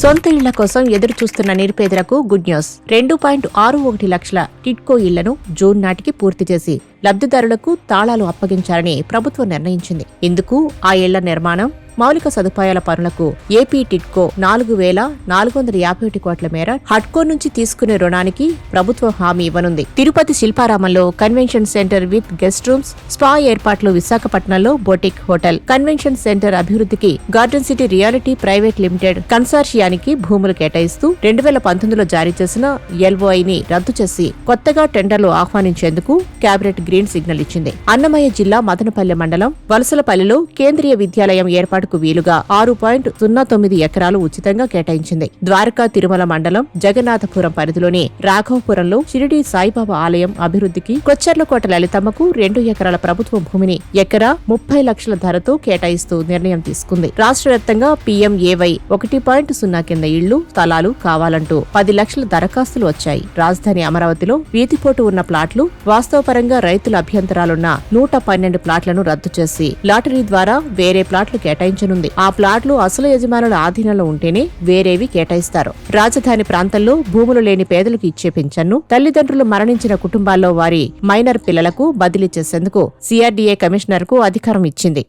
సొంత ఇళ్ళ కోసం ఎదురు చూస్తున్న నిరుపేదలకు గుడ్ న్యూస్. రెండు పాయింట్ ఆరు ఒకటి లక్షల టిట్కో ఇళ్ళను జూన్ నాటికి పూర్తి చేసి లబ్ధిదారులకు తాళాలు అప్పగించాలని ప్రభుత్వం నిర్ణయించింది. ఇందుకు ఆ ఇళ్ళ నిర్మాణం మౌలిక సదుపాయాల పనులకు ఏపీ టిట్కో నాలుగు వేల నాలుగు వందల యాభై ఒకటి కోట్ల మేర హట్కో నుంచి తీసుకునే రుణానికి ప్రభుత్వం హామీ ఇవ్వనుంది. Tirupati శిల్పారామంలో convention centre with guest rooms spa ఏర్పాట్లు విశాఖపట్నంలో బొటిక్ హోటల్. కన్వెన్షన్ సెంటర్ అభివృద్ధికి garden city reality private limited కన్సార్షియానికి భూములు కేటాయిస్తూ రెండు వేల పంతొమ్మిదిలో జారీ చేసిన ఎల్ఓఐని రద్దు చేసి కొత్తగా టెండర్లు ఆహ్వానించేందుకు కేబినెట్ గ్రీన్ సిగ్నల్ ఇచ్చింది. అన్నమయ్య జిల్లా మదనపల్లె మండలం వలసలపల్లిలో కేంద్రీయ విద్యాలయం ఏర్పాటు ఏర్పాటుకు వీలుగా ఆరు పాయింట్ సున్నా తొమ్మిది ఎకరాలు ఉచితంగా కేటాయించింది. ద్వారకా తిరుమల మండలం జగన్నాథపురం పరిధిలోని రాఘవపురంలో షిరిడి సాయిబాబా ఆలయం అభివృద్ధికి కొచ్చర్లకోట లలితమ్మకు రెండు ఎకరాల ప్రభుత్వ భూమిని ఎకరా ముప్పై లక్షల ధరతో కేటాయిస్తూ నిర్ణయం తీసుకుంది. రాష్ట్ర వ్యాప్తంగా పీఎంఏవై ఒకటి పాయింట్ సున్నా కింద ఇళ్ళు స్థలాలు కావాలంటూ పది లక్షల దరఖాస్తులు వచ్చాయి. రాజధాని అమరావతిలో వీధిపోటు ఉన్న ప్లాట్లు వాస్తవపరంగా రైతుల అభ్యంతరాలున్న నూట పన్నెండు ప్లాట్లను రద్దు చేసి లాటరీ ద్వారా వేరే ప్లాట్లు కేటాయించనుంది ఆ ప్లాట్లు అసలు యజమానుల ఆధీనంలో ఉంటేనే వేరేవి కేటాయిస్తారు. రాజధాని ప్రాంతంలో భూములు లేని పేదలకు ఇచ్చే పింఛన్ను తల్లిదండ్రులు మరణించిన కుటుంబాల్లో వారి మైనర్ పిల్లలకు బదిలీ చేసేందుకు సిఆర్డీఏ కమిషనర్కు అధికారం ఇచ్చింది.